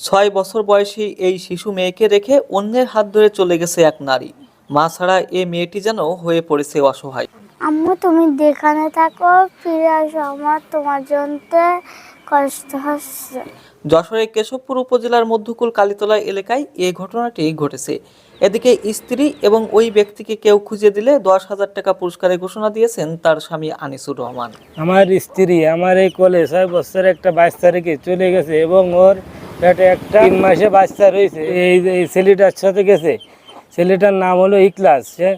ছয় বছর বয়সী এই শিশু মেয়েকে রেখে অন্যের হাত ধরে চলে গেছে এক নারী। মা ছাড়া এ মেয়েটি যেন হয়ে পড়েছে অসহায়। আম্মু তুমি যেখানে থাকো ফিরে আসো। আমার তোমার জন্য কষ্ট হচ্ছে। যশোরের কেশবপুর উপজেলার মধ্যকুল কালীতলা এলাকায় এ ঘটনাটি ঘটেছে। এদিকে স্ত্রী এবং ওই ব্যক্তিকে কেউ খুঁজে দিলে দশ হাজার টাকা পুরস্কারের ঘোষণা দিয়েছেন তার স্বামী আনিসুর রহমান। আমার স্ত্রী আমার এই কোলে ছয় বছর একটা বাইশ তারিখে চলে গেছে এবং ওর পেটে একটা তিন মাসে বাচ্চা রয়েছে। এই এই ছেলেটার সাথে গেছে। ছেলেটার নাম হলো ইকলাস। সে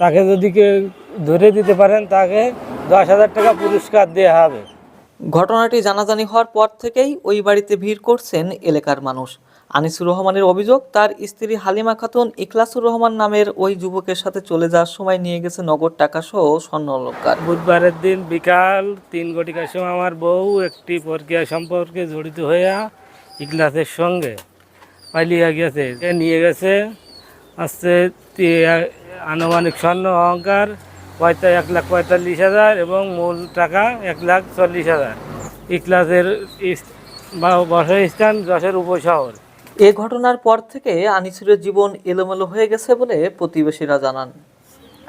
তাকে যদি কেউ ধরে দিতে পারেন তাকে দশ হাজার টাকা পুরস্কার দেওয়া হবে। ঘটনাটি জানাজানি হওয়ার পর থেকেই ওই বাড়িতে ভিড় করছেন এলাকার মানুষ। আনিসুর রহমানের অভিযোগ তার স্ত্রী হালিমা খাতুন ইখলাসুর রহমান নামের ওই যুবকের সাথে চলে যাওয়ার সময় নিয়ে গেছে নগদ টাকা সহ স্বর্ণ অলঙ্কার। বুধবারের দিন বিকাল তিন ঘটিকার সময় আমার বউ একটি প্রক্রিয়া সম্পর্কে জড়িত হইয়া ইকলাসের সঙ্গে পালিয়ে গেছে। নিয়ে গেছে আসছে আনুমানিক স্বর্ণ অহংকার পয়তা এক লাখ পঁয়তাল্লিশ হাজার এবং মূল টাকা এক লাখ চল্লিশ হাজার। ইকলাসের বসস্থান যশের উপশহর। এ ঘটনার পর থেকে আনিসুরের জীবন এলোমেলো হয়ে গেছে বলে প্রতিবেশীরা জানান।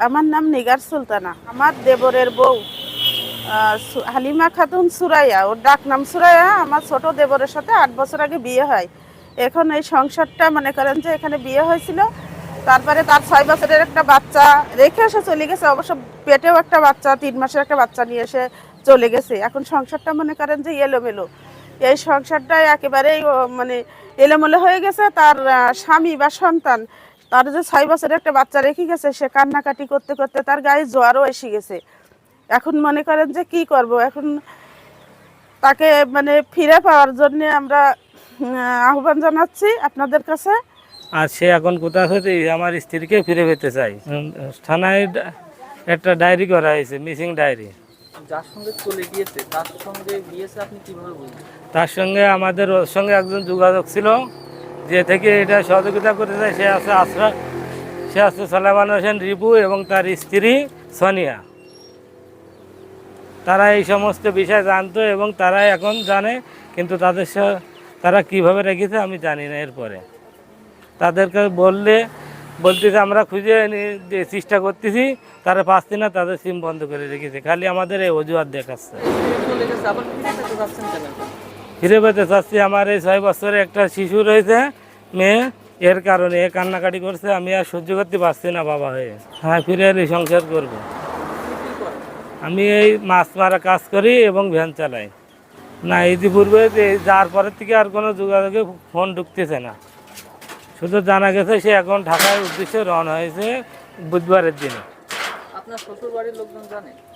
আমার নাম নিগার সুলতানা। আমার দেবরের বউ। হালিমা খাতুন সুরাইয়া, ওর ডাক নাম সুরাইয়া, আমার ছোট দেবরের সাথে আট বছর আগে বিয়ে হয়। এখন এই সংসারটা মনে করেন যে এখানে বিয়ে হয়েছিল। তারপরে তার ছয় বছরের একটা বাচ্চা রেখে এসে চলে গেছে। অবশ্য পেটেও একটা বাচ্চা, তিন মাসের একটা বাচ্চা নিয়ে এসে চলে গেছে। এখন সংসারটা মনে করেন যে এলোমেলো। এই সংসারটা একেবারেই মানে এলোমেলো হয়ে গেছে। তার স্বামী বা সন্তান, তার যে ছয় বছরের একটা বাচ্চা রেখে গেছে, সে কান্নাকাটি করতে করতে তার গায়ে জ্বরও এসে গেছে। এখন মনে করেন যে কি করব? এখন তাকে মানে ফিরে পাওয়ার জন্য আমরা আহ্বান জানাচ্ছি আপনাদের কাছে। আর সে এখন কোথা থেকে আমার স্ত্রীকে ফিরে পেতে চাই। থানায় একটা ডায়েরি করা হয়েছে মিসিং ডায়েরি। যার সঙ্গে চলে গিয়েছে তার সঙ্গে গিয়েছে আপনি কীভাবে বুঝলেন তার সঙ্গে আমাদের ওর সঙ্গে একজন যোগাযোগ ছিল যে থেকে এটা সহযোগিতা করেছে সে আছে আশরা সে আছে সালামান হোসেন রিপু এবং তার স্ত্রী সোনিয়া। তারা এই সমস্ত বিষয় জানতো এবং তারা এখন জানে, কিন্তু তাদের তারা কীভাবে রেখেছে আমি জানি না এরপরে। তাদেরকে বললে, বলতেছে, আমরা খুঁজে চেষ্টা করতেছি, তারা পাচ্ছি না, তাদের সিম বন্ধ করে রেখেছে। খালি আমাদের এই অজুহাত দেখাচ্ছে? ফিরে পেতে চাচ্ছি, আমার এই ছয় বছরে একটা শিশু রয়েছে, মেয়ে, এর কারণে এ কান্নাকাটি করছে, আমি আর সহ্য করতে পারছি না বাবা হয়ে। হ্যাঁ ফিরে এলে সংসার করব। আমি এই মাছ মারা কাজ করি এবং ভ্যান চালাই। না ইতিপূর্বে যে যার পরের থেকে আর কোনো যোগাযোগে ফোন ঢুকতেছে না। শুধু জানা গেছে সে এখন ঢাকার উদ্দেশ্যে রওনা হয়েছে বুধবারের দিনে।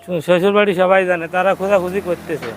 শ্বশুর শ্বশুরবাড়ি সবাই জানে তারা খোঁজাখুঁজি করতেছে।